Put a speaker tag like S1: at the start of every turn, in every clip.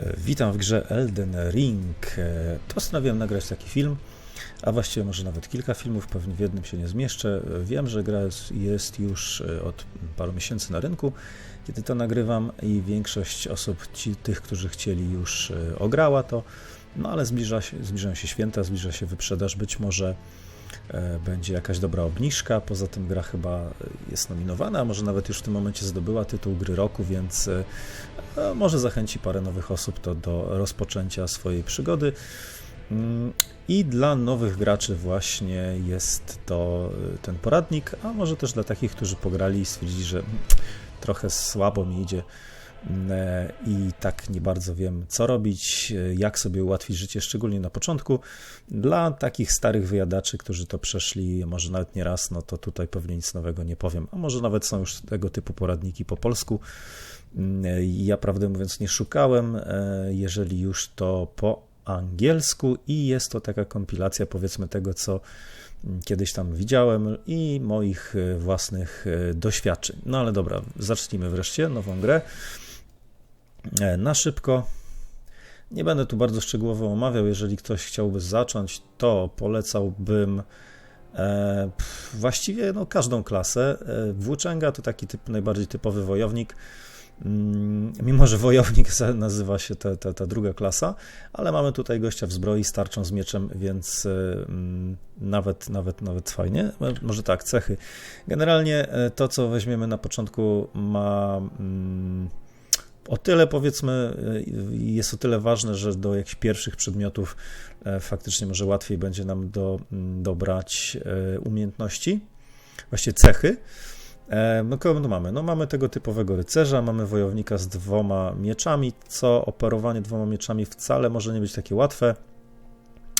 S1: E, Witam w grze Elden Ring. E, Postanowiłem nagrać taki film, a właściwie może nawet kilka filmów, pewnie w jednym się nie zmieszczę. E, Wiem, że gra jest- już od paru miesięcy na rynku, kiedy to nagrywam i większość osób, ci, tych, którzy chcieli już ograła to, no ale zbliża się, zbliżają się święta, zbliża się wyprzedaż, być może będzie jakaś dobra obniżka. Poza tym gra chyba e, jest nominowana, a może nawet już w tym momencie zdobyła tytuł gry roku, więc e, może zachęci parę nowych osób to do rozpoczęcia swojej przygody. Mm, I dla nowych graczy właśnie jest to y, ten poradnik, a może też dla takich, którzy pograli i stwierdzili, że trochę słabo mi idzie e, i tak nie bardzo wiem, co robić, e, jak sobie ułatwić życie, szczególnie na początku. Dla takich starych wyjadaczy, którzy to przeszli, może nawet nie raz, no to tutaj pewnie nic nowego nie powiem, a może nawet są już tego typu poradniki po polsku. Mm, Ja prawdę mówiąc nie szukałem, e, jeżeli już to po angielsku i jest to taka kompilacja powiedzmy tego, co mm, kiedyś tam widziałem i moich e, własnych e, doświadczeń. No ale dobra, zacznijmy wreszcie nową grę. E, Na szybko. Nie będę tu bardzo szczegółowo omawiał. Jeżeli ktoś chciałby zacząć, to polecałbym e, właściwie no, każdą klasę. E, Włóczęga to taki typ, najbardziej typowy wojownik. Mm, Mimo, że wojownik nazywa się ta, ta, ta druga klasa, ale mamy tutaj gościa w zbroi, z tarczą, z mieczem, więc e, mm, nawet, nawet, nawet fajnie. Może tak, cechy. Generalnie to, co weźmiemy na początku, ma mm, o tyle powiedzmy, e, jest o tyle ważne, że do jakichś pierwszych przedmiotów e, faktycznie może łatwiej będzie nam do, mm, dobrać e, umiejętności, właściwie cechy. E, No kogo mamy? No mamy tego typowego rycerza, mamy wojownika z dwoma mieczami, co operowanie dwoma mieczami wcale może nie być takie łatwe.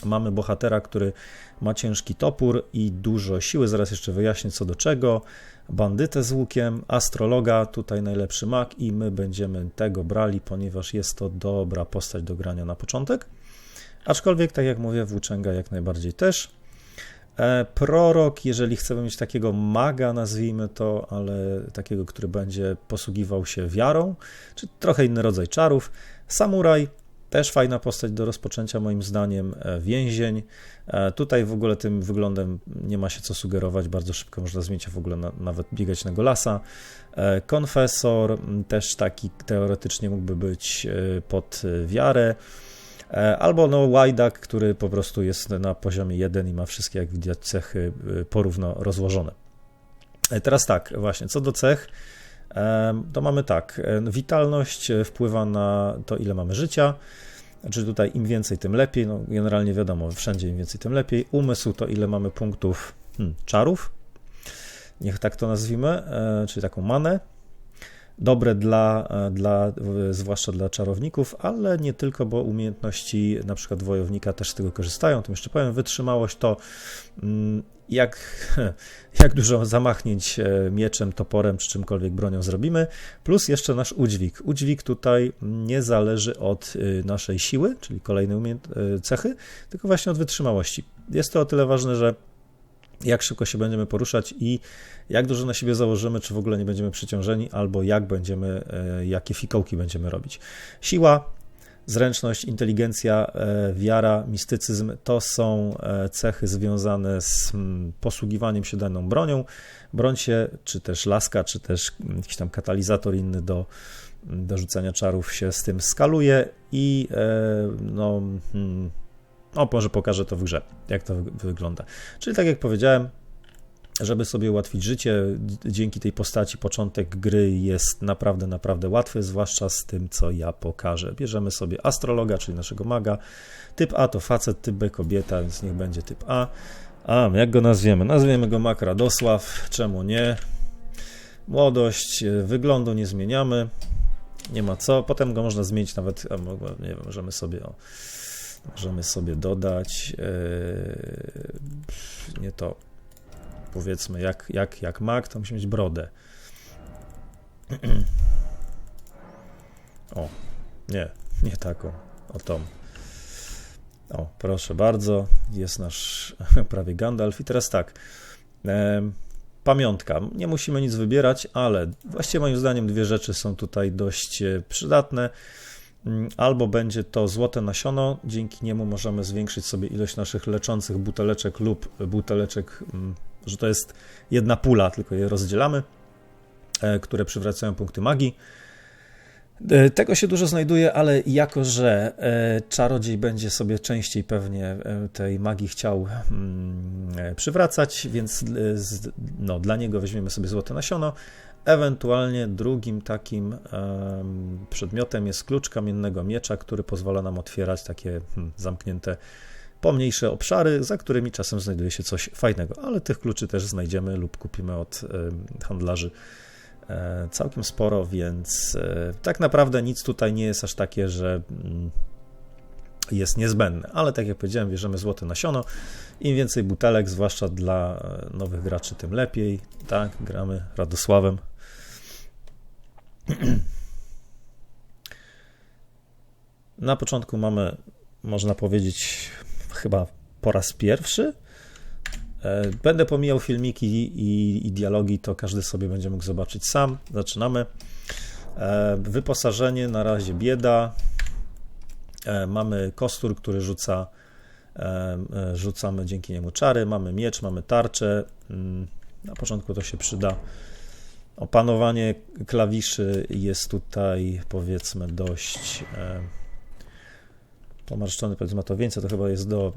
S1: Mamy bohatera, który ma ciężki topór i dużo siły, zaraz jeszcze wyjaśnię co do czego. Bandytę z łukiem, astrologa, tutaj najlepszy mag i my będziemy tego brali, ponieważ jest to dobra postać do grania na początek. Aczkolwiek, tak jak mówię, włóczęga jak najbardziej też. E, Prorok, jeżeli chcemy mieć takiego maga, nazwijmy to, ale takiego, który będzie posługiwał się wiarą, czy trochę inny rodzaj czarów. Samuraj, też fajna postać do rozpoczęcia, moim zdaniem. E, Więzień. E, Tutaj w ogóle tym wyglądem nie ma się co sugerować, bardzo szybko można zmienić, w ogóle na, nawet biegać na golasa. E, Konfesor, też taki teoretycznie mógłby być pod wiarę. Albo no łajdak, który po prostu jest na poziomie 1 i ma wszystkie, jak widać, cechy porówno rozłożone. Teraz tak, właśnie, co do cech, to mamy tak, witalność e, wpływa na to, ile mamy życia, znaczy tutaj im więcej, tym lepiej, no generalnie wiadomo, wszędzie im więcej, tym lepiej. Umysł to, ile mamy punktów hmm, czarów, niech tak to nazwijmy, e, czyli taką manę, dobre dla, e, dla, e, zwłaszcza dla czarowników, ale nie tylko, bo umiejętności na przykład wojownika też z tego korzystają. Tym jeszcze powiem, wytrzymałość to mm, jak, jak dużo zamachnięć e, mieczem, toporem czy czymkolwiek bronią zrobimy, plus jeszcze nasz udźwig. Udźwig tutaj nie zależy od y, naszej siły, czyli kolejnej e, cechy, tylko właśnie od wytrzymałości. Jest to o tyle ważne, że jak szybko się będziemy poruszać i jak dużo na siebie założymy, czy w ogóle nie będziemy przyciążeni, albo jak będziemy, e, jakie fikołki będziemy robić. Siła, zręczność, inteligencja, e, wiara, mistycyzm to są e, cechy związane z mm, posługiwaniem się daną bronią. Broń się, czy też laska, czy też mm, jakiś tam katalizator inny do, do rzucania czarów się z tym skaluje i no. mm, no, może pokażę to w grze, jak to wy- wygląda. Czyli tak jak powiedziałem, żeby sobie ułatwić życie, dzięki tej postaci początek gry jest naprawdę, naprawdę łatwy, zwłaszcza z tym, co ja pokażę. Bierzemy sobie astrologa, czyli naszego maga. Typ A to facet, typ B kobieta, więc niech będzie typ A. A, jak go nazwiemy? Nazwiemy go Mak Radosław, czemu nie? Młodość, e, wyglądu nie zmieniamy, nie ma co. Potem go można zmienić nawet, nie wiem, możemy sobie o, Możemy sobie dodać yy, nie to powiedzmy jak, jak, jak mak, to musi mieć brodę. O, nie, nie taką, o tą. O, proszę bardzo, jest nasz prawie Gandalf. I teraz tak, em, pamiątka. Nie musimy nic wybierać, ale właściwie moim zdaniem dwie rzeczy są tutaj dość e, przydatne. Mm, albo będzie to złote nasiono, dzięki niemu możemy zwiększyć sobie ilość naszych leczących buteleczek lub buteleczek, mm, że to jest jedna pula, tylko je rozdzielamy, e, które przywracają punkty magii. E, tego się dużo znajduje, ale jako, że e, czarodziej będzie sobie częściej pewnie tej magii chciał mm, przywracać, więc no, dla niego weźmiemy sobie złote nasiono. Ewentualnie drugim takim przedmiotem jest klucz kamiennego miecza, który pozwala nam otwierać takie hmm, zamknięte pomniejsze obszary, za którymi czasem znajduje się coś fajnego, ale tych kluczy też znajdziemy lub kupimy od handlarzy E, całkiem sporo, więc e, tak naprawdę nic tutaj nie jest aż takie, że mm, jest niezbędne, ale tak jak powiedziałem, bierzemy złote nasiono. Im więcej butelek, zwłaszcza dla e, nowych graczy, tym lepiej. Tak, gramy Radosławem. Na początku mamy, można powiedzieć, chyba po raz pierwszy E, będę pomijał filmiki i, i, dialogi, to każdy sobie będzie mógł zobaczyć sam. Zaczynamy. E, wyposażenie na razie bieda. E, mamy kostur, który rzuca, rzucamy dzięki niemu czary. Mamy miecz, mamy tarczę. Mm, na początku to się przyda. Opanowanie klawiszy jest tutaj powiedzmy dość pomarszczony pryzmatowieńca, to chyba jest do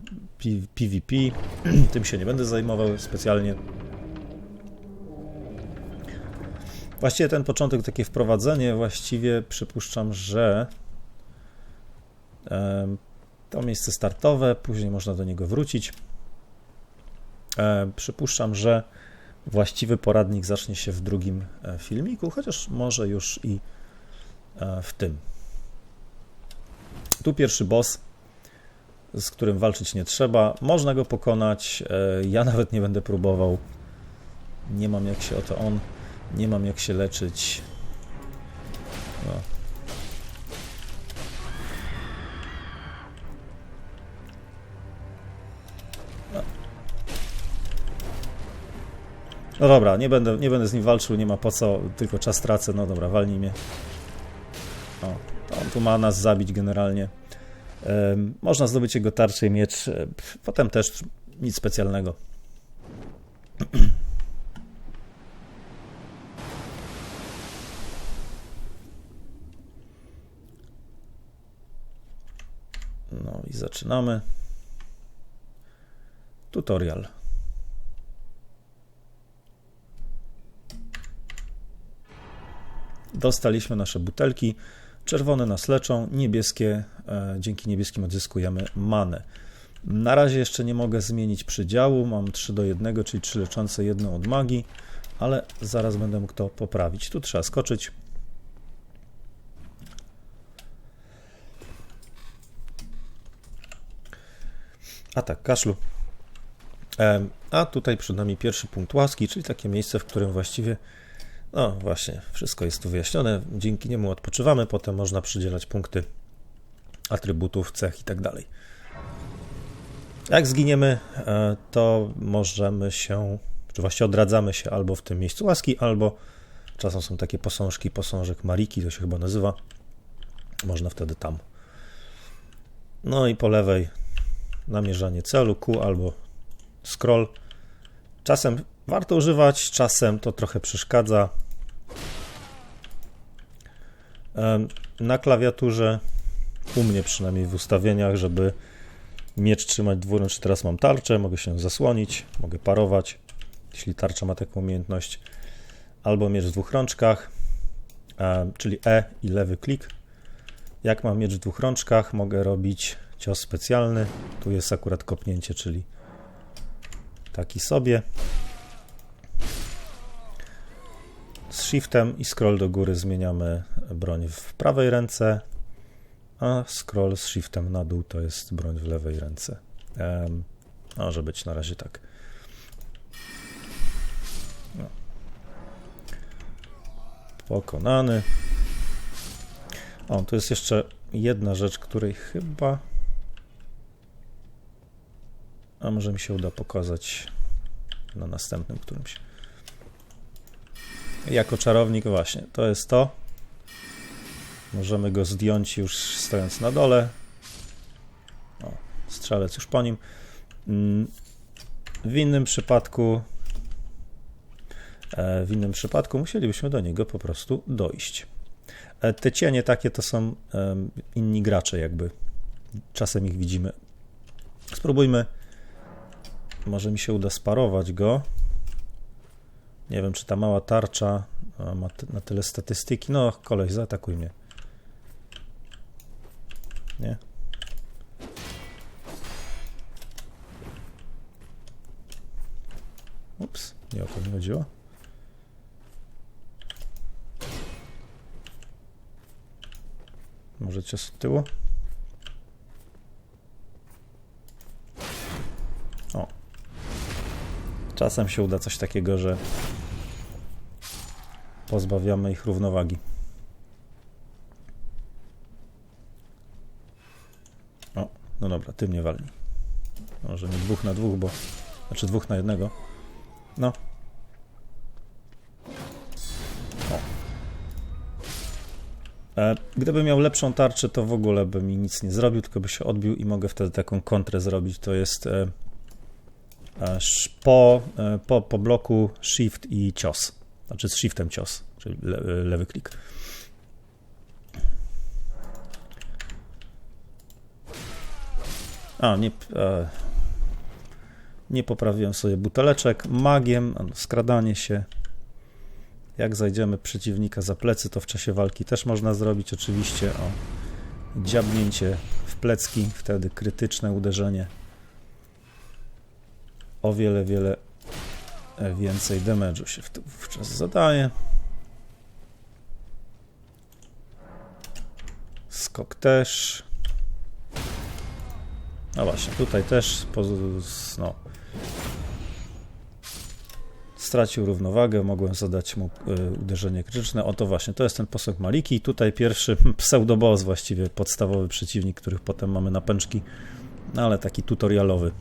S1: PvP. Tym się nie będę zajmował specjalnie. Właściwie ten początek, takie wprowadzenie, właściwie przypuszczam, że to miejsce startowe, później można do niego wrócić. Przypuszczam, że właściwy poradnik zacznie się w drugim e, filmiku, chociaż może już i e, w tym. Tu pierwszy boss, z którym walczyć nie trzeba. Można go pokonać. E, ja nawet nie będę próbował. Nie mam jak się oto on. Nie mam jak się leczyć. No. No dobra, nie będę, nie będę z nim walczył, nie ma po co, tylko czas tracę. No dobra, walnij mnie. O, on tu ma nas zabić generalnie. Można zdobyć jego tarczę i miecz. E, potem też nic specjalnego. No i zaczynamy. Tutorial. Dostaliśmy nasze butelki. Czerwone nas leczą, niebieskie, e, dzięki niebieskim odzyskujemy manę. Na razie jeszcze nie mogę zmienić przydziału, mam 3 do 1, czyli 3 leczące, jedną od magii, ale zaraz będę mógł to poprawić. Tu trzeba skoczyć. Atak kaszlu. E, a tutaj przed nami pierwszy punkt łaski, czyli takie miejsce, w którym właściwie no właśnie, wszystko jest tu wyjaśnione. Dzięki niemu odpoczywamy, potem można przydzielać punkty atrybutów, cech i tak dalej. Jak zginiemy, e, to możemy się, czy właściwie odradzamy się albo w tym miejscu łaski, albo czasem są takie posążki, posążek Mariki, to się chyba nazywa. Można wtedy tam. No i po lewej namierzanie celu, Q albo scroll. Czasem warto używać, czasem to trochę przeszkadza. Na klawiaturze, u mnie przynajmniej w ustawieniach, żeby miecz trzymać dwuręcz, teraz mam tarczę, mogę się zasłonić, mogę parować, jeśli tarcza ma taką umiejętność, albo miecz w dwóch rączkach, czyli E i lewy klik. Jak mam miecz w dwóch rączkach, mogę robić cios specjalny. Tu jest akurat kopnięcie, czyli taki sobie. Shiftem i scroll do góry zmieniamy broń w prawej ręce, a scroll z shiftem na dół to jest broń w lewej ręce. Um, może być na razie tak. No. Pokonany. O, tu jest jeszcze jedna rzecz, której chyba. A może mi się uda pokazać na następnym którymś. Jako czarownik, właśnie, to jest to. Możemy go zdjąć już stojąc na dole. O, strzelec już po nim. Mm, w innym przypadku e, w innym przypadku musielibyśmy do niego po prostu dojść. E, te cienie takie to są inni gracze jakby. Czasem ich widzimy. Spróbujmy. Może mi się uda sparować go. Nie wiem, czy ta mała tarcza ma na tyle statystyki. No, koleś, zaatakuj mnie. Nie? Ups, nie o to mi chodziło. Możecie z tyłu? O. Czasem się uda coś takiego, że pozbawiamy ich równowagi. O, no dobra, ty mnie walni. Może nie dwóch na dwóch, bo... Znaczy dwóch na jednego. No. O. E, gdyby miał lepszą tarczę, to w ogóle by mi nic nie zrobił, tylko by się odbił i mogę wtedy taką kontrę zrobić. To jest e, e, po, e, po, po bloku shift i cios. Znaczy z shiftem cios, czyli le, lewy klik. A, nie, e, nie poprawiłem sobie buteleczek. Magiem, skradanie się. Jak zajdziemy przeciwnika za plecy, to w czasie walki też można zrobić oczywiście o dziabnięcie w plecki, wtedy krytyczne uderzenie. O wiele, wiele więcej damage'u się wówczas zadaje. Skok też. No właśnie, tutaj też no, stracił równowagę, mogłem zadać mu y, uderzenie krytyczne. Oto właśnie, to jest ten posąg Maliki. Tutaj pierwszy pseudoboss, właściwie podstawowy przeciwnik, których potem mamy na pęczki, no, ale taki tutorialowy.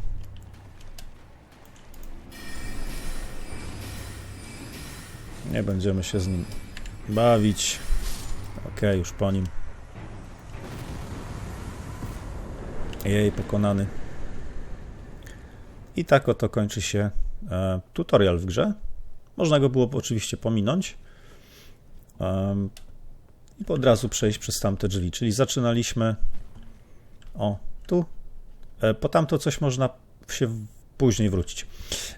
S1: Nie będziemy się z nim bawić. Ok, już po nim. Jej, pokonany. I tak oto kończy się e, tutorial w grze. Można go było oczywiście pominąć i od razu przejść przez tamte drzwi. Czyli zaczynaliśmy o, tu. E, po tamto coś można się później wrócić.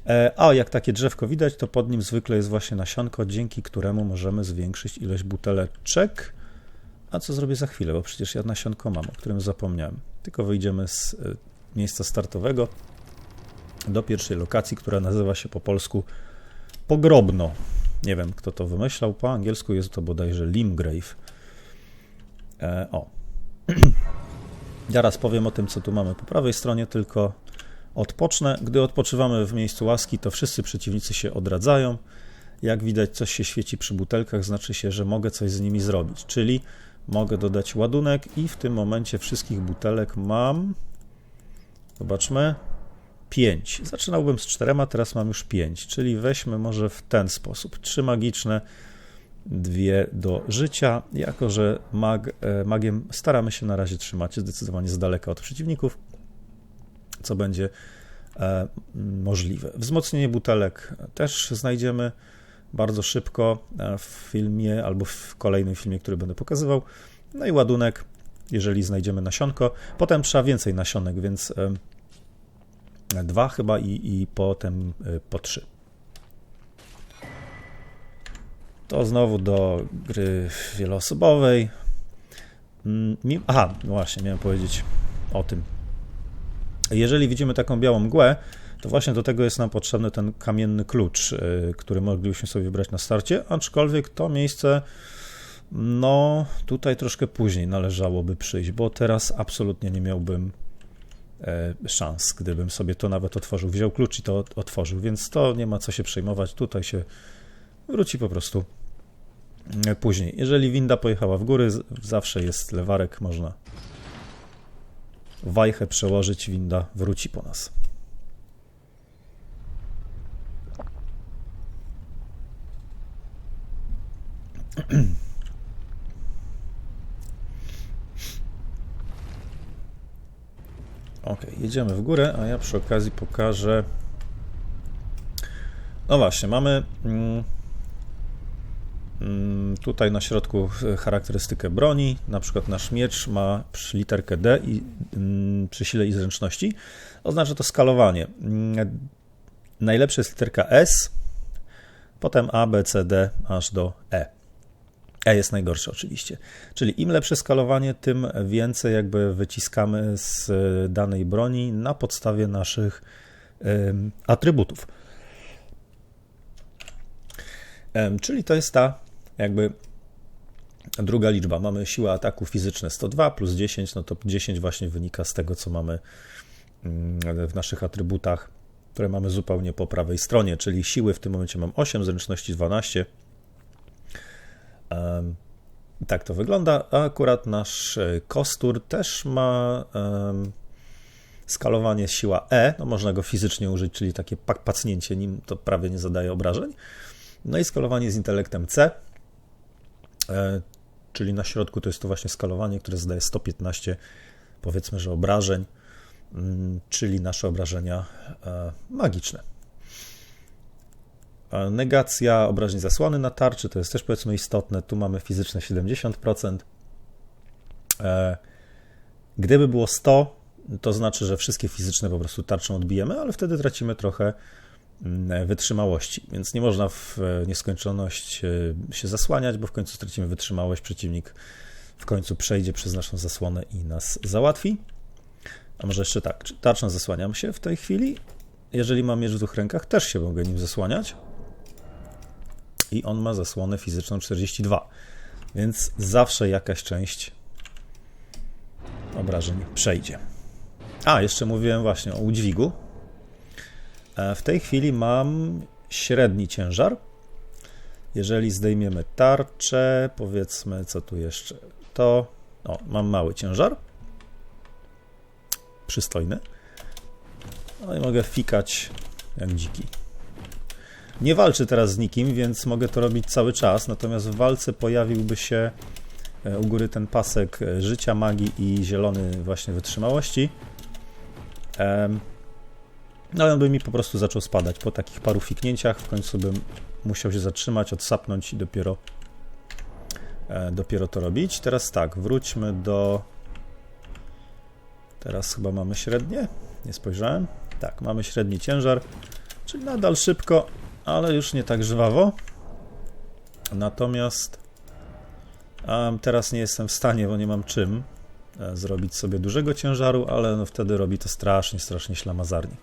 S1: E, a jak takie drzewko widać, to pod nim zwykle jest właśnie nasionko, dzięki któremu możemy zwiększyć ilość buteleczek. A co zrobię za chwilę, bo przecież ja nasionko mam, o którym zapomniałem. Tylko wyjdziemy z e, miejsca startowego do pierwszej lokacji, która nazywa się po polsku Pogrobno. Nie wiem, kto to wymyślał. Po angielsku jest to bodajże Limgrave. E, o. Zaraz powiem o tym, co tu mamy po prawej stronie, tylko odpocznę. Gdy odpoczywamy w miejscu łaski, to wszyscy przeciwnicy się odradzają. Jak widać, coś się świeci przy butelkach, znaczy się, że mogę coś z nimi zrobić. Czyli mogę dodać ładunek i w tym momencie wszystkich butelek mam. Zobaczmy. 5. Zaczynałbym z czterema, teraz mam już 5, czyli weźmy może w ten sposób. Trzy magiczne, dwie do życia, jako że mag, e, magiem staramy się na razie trzymać zdecydowanie z daleka od przeciwników, co będzie e, możliwe. Wzmocnienie butelek też znajdziemy bardzo szybko e, w filmie albo w kolejnym filmie, który będę pokazywał. No i ładunek, jeżeli znajdziemy nasionko. Potem trzeba więcej nasionek, więc dwa chyba i, i potem po trzy. To znowu do gry wieloosobowej. Mm, aha, właśnie, miałem powiedzieć o tym. Jeżeli widzimy taką białą mgłę, to właśnie do tego jest nam potrzebny ten kamienny klucz, y, który moglibyśmy sobie wybrać na starcie, aczkolwiek to miejsce, no tutaj troszkę później należałoby przyjść, bo teraz absolutnie nie miałbym E, szans, gdybym sobie to nawet otworzył. Wziął klucz i to otworzył, więc to nie ma co się przejmować. Tutaj się wróci po prostu e, później. Jeżeli winda pojechała w góry, zawsze jest lewarek, można wajchę przełożyć, winda wróci po nas. Ok, jedziemy w górę, a ja przy okazji pokażę. No właśnie, mamy. Mm, tutaj na środku charakterystykę broni. Na przykład nasz miecz ma literkę D i mm, przy sile i zręczności. Oznacza to skalowanie. Mm, najlepsza jest literka S, potem A, B, C, D aż do E. E jest najgorsze oczywiście. Czyli im lepsze skalowanie, tym więcej jakby wyciskamy z danej broni na podstawie naszych atrybutów. Czyli to jest ta jakby druga liczba. Mamy siłę ataku fizyczne 102 plus 10, no to 10 właśnie wynika z tego, co mamy mm, w naszych atrybutach, które mamy zupełnie po prawej stronie, czyli siły w tym momencie mam 8, zręczności 12, tak to wygląda. A akurat nasz e, kostur też ma skalowanie siła E. No można go fizycznie użyć, czyli takie pacnięcie nim to prawie nie zadaje obrażeń. No i skalowanie z intelektem C, czyli na środku to jest to właśnie skalowanie, które zadaje 115 powiedzmy, że obrażeń, mm, czyli nasze obrażenia e, magiczne. Negacja obrażeń zasłony na tarczy, to jest też powiedzmy istotne. Tu mamy fizyczne 70%. E, gdyby było 100, to znaczy, że wszystkie fizyczne po prostu tarczą odbijemy, ale wtedy tracimy trochę wytrzymałości, więc nie można w nieskończoność e, się zasłaniać, bo w końcu stracimy wytrzymałość, przeciwnik w końcu przejdzie przez naszą zasłonę i nas załatwi. A może jeszcze tak, tarczą zasłaniam się w tej chwili. Jeżeli mam miecz w dwóch rękach, też się mogę nim zasłaniać i on ma zasłonę fizyczną 42. Więc zawsze jakaś część obrażeń przejdzie. A, jeszcze mówiłem właśnie o udźwigu. E, w tej chwili mam średni ciężar. Jeżeli zdejmiemy tarczę, powiedzmy, co tu jeszcze, to o, mam mały ciężar. Przystojny. No i mogę fikać jak dziki. Nie walczę teraz z nikim, więc mogę to robić cały czas, natomiast w walce pojawiłby się e, u góry ten pasek e, życia, magii i zielony właśnie wytrzymałości. No i on by mi po prostu zaczął spadać. Po takich paru fiknięciach w końcu bym musiał się zatrzymać, odsapnąć i dopiero, e, dopiero to robić. Teraz tak, wróćmy do... Teraz chyba mamy średnie. Nie spojrzałem. Tak, mamy średni ciężar, czyli nadal szybko, ale już nie tak żwawo. Natomiast um, teraz nie jestem w stanie, bo nie mam czym e, zrobić sobie dużego ciężaru, ale no wtedy robi to strasznie, strasznie ślamazarnie.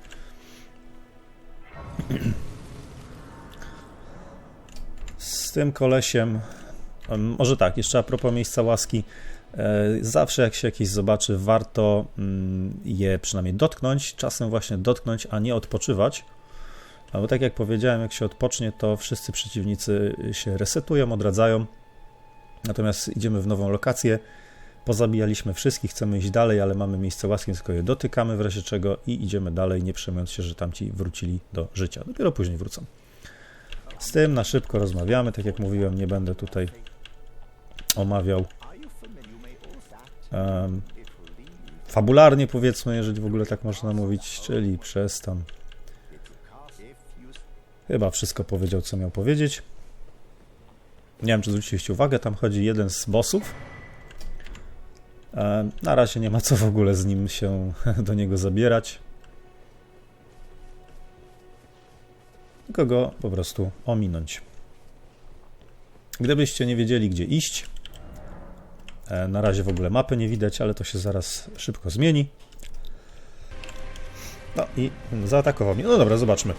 S1: Z tym kolesiem, może tak, jeszcze a propos miejsca łaski, e, zawsze jak się jakieś zobaczy, warto mm, je przynajmniej dotknąć, czasem właśnie dotknąć, a nie odpoczywać, bo tak jak powiedziałem, jak się odpocznie, to wszyscy przeciwnicy się resetują, odradzają. Natomiast idziemy w nową lokację, pozabijaliśmy wszystkich, chcemy iść dalej, ale mamy miejsce łaskie, tylko je dotykamy w razie czego i idziemy dalej, nie przejmując się, że tamci wrócili do życia. Dopiero później wrócą. Z tym na szybko rozmawiamy, tak jak mówiłem, nie będę tutaj omawiał um, fabularnie powiedzmy, jeżeli w ogóle tak można mówić, czyli przez tam Chyba wszystko powiedział, co miał powiedzieć. Nie wiem, czy zwróciliście uwagę, tam chodzi jeden z bossów. E, na razie nie ma co w ogóle z nim się do niego zabierać. Tylko go po prostu ominąć. Gdybyście nie wiedzieli, gdzie iść, e, na razie w ogóle mapy nie widać, ale to się zaraz szybko zmieni. No i zaatakował mnie. No dobra, zobaczmy.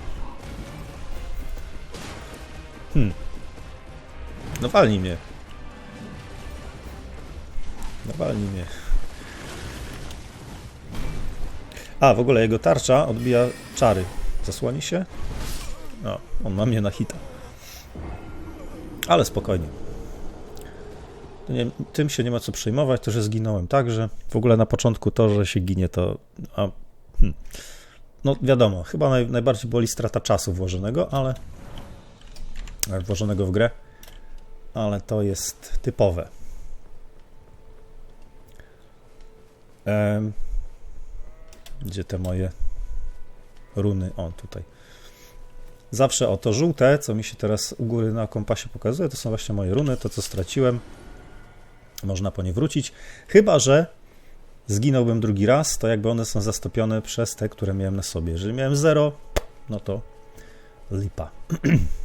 S1: Hmm. No walnij mnie. Walnij mnie. A, w ogóle jego tarcza odbija czary. Zasłoni się? No, on ma mnie na hita. Ale spokojnie. Nie, tym się nie ma co przejmować, to, że zginąłem także. W ogóle na początku to, że się ginie, to... A, hmm. No wiadomo, chyba naj, najbardziej boli strata czasu włożonego, ale włożonego w grę, ale to jest typowe. Gdzie te moje runy? O, tutaj. Zawsze o to żółte, co mi się teraz u góry na kompasie pokazuje, to są właśnie moje runy, to co straciłem. Można po nie wrócić. Chyba, że zginąłbym drugi raz, to jakby one są zastopione przez te, które miałem na sobie. Jeżeli miałem 0, no to lipa.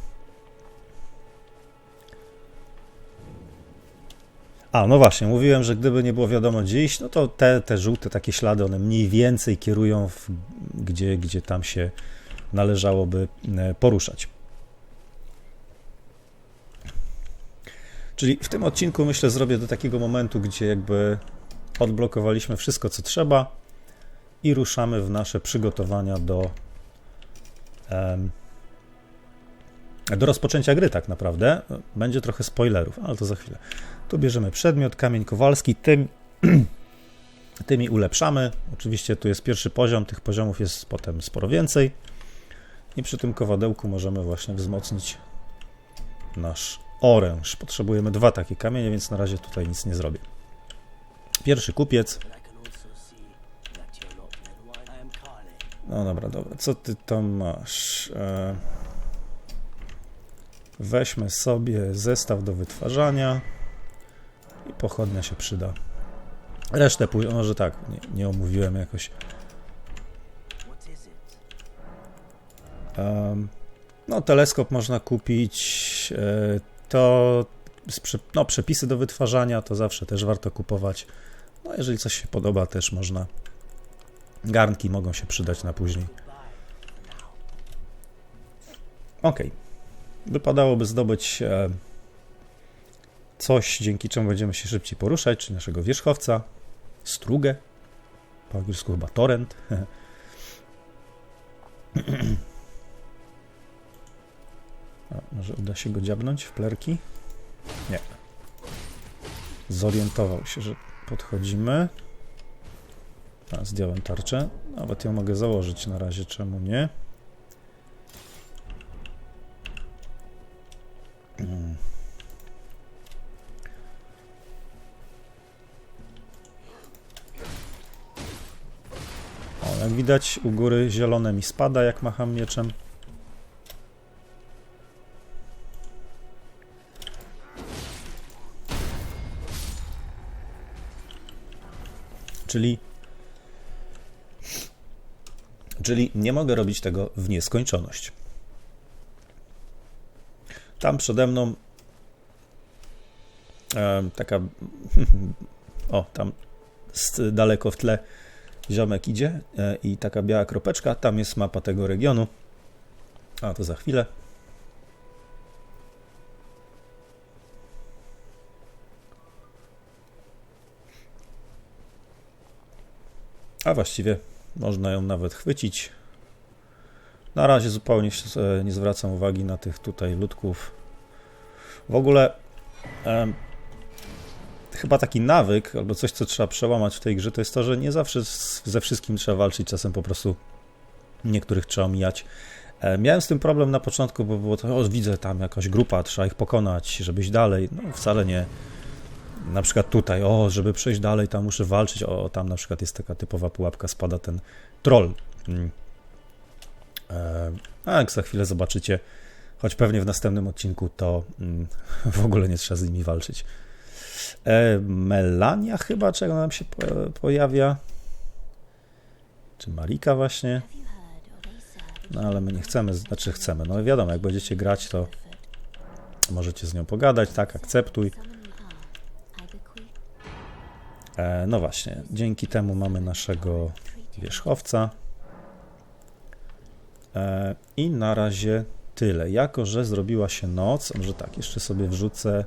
S1: A, no właśnie, mówiłem, że gdyby nie było wiadomo gdzie iść, no to te, te żółte takie ślady, one mniej więcej kierują w, gdzie, gdzie tam się należałoby e, poruszać. Czyli w tym odcinku myślę zrobię do takiego momentu, gdzie jakby odblokowaliśmy wszystko, co trzeba i ruszamy w nasze przygotowania do, do rozpoczęcia gry tak naprawdę. Będzie trochę spoilerów, ale to za chwilę. Tu bierzemy przedmiot, kamień kowalski, tym, tymi ulepszamy. Oczywiście tu jest pierwszy poziom, tych poziomów jest potem sporo więcej. I przy tym kowadełku możemy właśnie wzmocnić nasz oręż. Potrzebujemy dwa takie kamienie, więc na razie tutaj nic nie zrobię. Pierwszy kupiec. No dobra, dobra. Co ty tam masz? E, weźmy sobie zestaw do wytwarzania i pochodnia się przyda. Resztę później, może tak, nie, nie omówiłem jakoś. Um, no, teleskop można kupić. E, to no, przepisy do wytwarzania to zawsze też warto kupować. No, jeżeli coś się podoba, też można. Garnki mogą się przydać na później. Ok. Wypadałoby zdobyć e, coś, dzięki czemu będziemy się szybciej poruszać, czyli naszego wierzchowca, strugę, po angielsku chyba torrent. A, może uda się go dziabnąć w plerki? Nie. Zorientował się, że podchodzimy. A, zdjąłem tarczę. Nawet ją mogę założyć na razie, czemu nie? O, jak widać u góry zielone mi spada, jak macham mieczem. Czyli, czyli nie mogę robić tego w nieskończoność. Tam przede mną taka, o, tam daleko w tle ziomek idzie e, i taka biała kropeczka, tam jest mapa tego regionu. A to za chwilę. A właściwie można ją nawet chwycić. Na razie zupełnie nie zwracam uwagi na tych tutaj ludków. W ogóle e, chyba taki nawyk, albo coś, co trzeba przełamać w tej grze, to jest to, że nie zawsze ze wszystkim trzeba walczyć, czasem po prostu niektórych trzeba omijać. E, miałem z tym problem na początku, bo było to, o widzę tam jakaś grupa, trzeba ich pokonać, żebyś dalej. No wcale nie na przykład tutaj, o, żeby przejść dalej, tam muszę walczyć, o, tam na przykład jest taka typowa pułapka, spada ten troll. Mm. E, a jak za chwilę zobaczycie, choć pewnie w następnym odcinku, to mm, w ogóle nie trzeba z nimi walczyć. E, Melania chyba, czego nam się pojawia? Czy Marika właśnie? No ale my nie chcemy, znaczy chcemy. No wiadomo, jak będziecie grać, to możecie z nią pogadać, tak, akceptuj. E, no właśnie, dzięki temu mamy naszego wierzchowca. E, I na razie tyle. Jako, że zrobiła się noc, może tak, jeszcze sobie wrzucę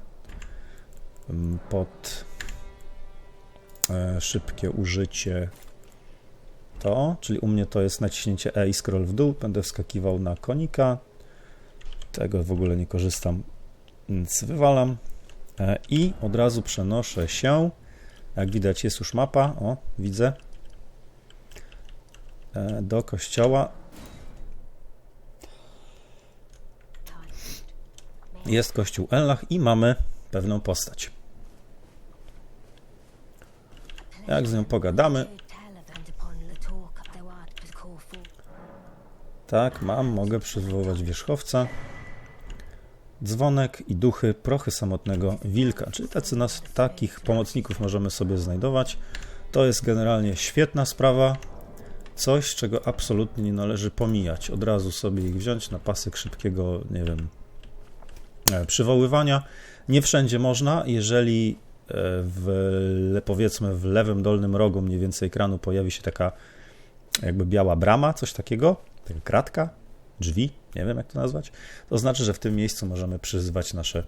S1: mm, pod e, szybkie użycie to, czyli u mnie to jest naciśnięcie E i scroll w dół, będę wskakiwał na konika, tego w ogóle nie korzystam, więc wywalam. I od razu przenoszę się. Jak widać jest już mapa, o widzę, e, do kościoła. Jest kościół Ellach i mamy pewną postać. Jak z nią pogadamy. Tak, mam, mogę przywoływać wierzchowca. Dzwonek i duchy, prochy samotnego wilka. Czyli tacy nas, takich pomocników możemy sobie znajdować. To jest generalnie świetna sprawa. Coś, czego absolutnie nie należy pomijać. Od razu sobie ich wziąć na pasek szybkiego, nie wiem, przywoływania. Nie wszędzie można, jeżeli e, w, powiedzmy w lewym dolnym rogu mniej więcej ekranu pojawi się taka jakby biała brama, coś takiego, taka kratka, drzwi, nie wiem jak to nazwać, to znaczy, że w tym miejscu możemy przyzywać nasze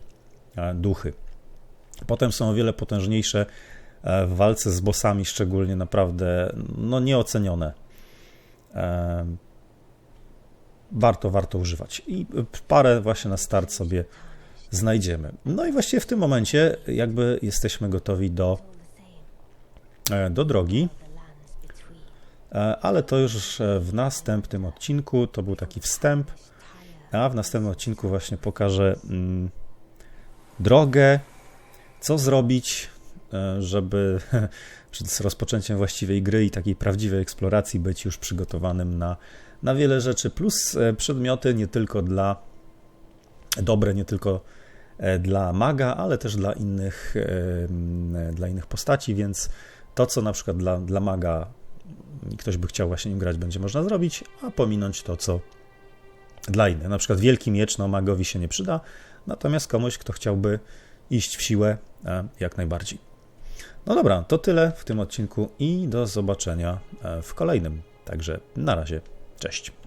S1: e, duchy. Potem są o wiele potężniejsze e, w walce z bossami, szczególnie naprawdę no, nieocenione. E, warto, warto używać. I parę właśnie na start sobie znajdziemy. No i właściwie w tym momencie jakby jesteśmy gotowi do, do drogi. E, ale to już e, w następnym odcinku. To był taki wstęp, a w następnym odcinku właśnie pokażę mm, drogę, co zrobić, e, żeby przed rozpoczęciem właściwej gry i takiej prawdziwej eksploracji być już przygotowanym na, na wiele rzeczy, plus przedmioty nie tylko dla dobre, nie tylko dla maga, ale też dla innych, dla innych postaci, więc to, co na przykład dla, dla maga ktoś by chciał właśnie nim grać, będzie można zrobić, a pominąć to, co dla innych. Na przykład wielki miecz no, magowi się nie przyda, natomiast komuś, kto chciałby iść w siłę, e, jak najbardziej. No dobra, to tyle w tym odcinku i do zobaczenia e, w kolejnym. Także na razie, cześć.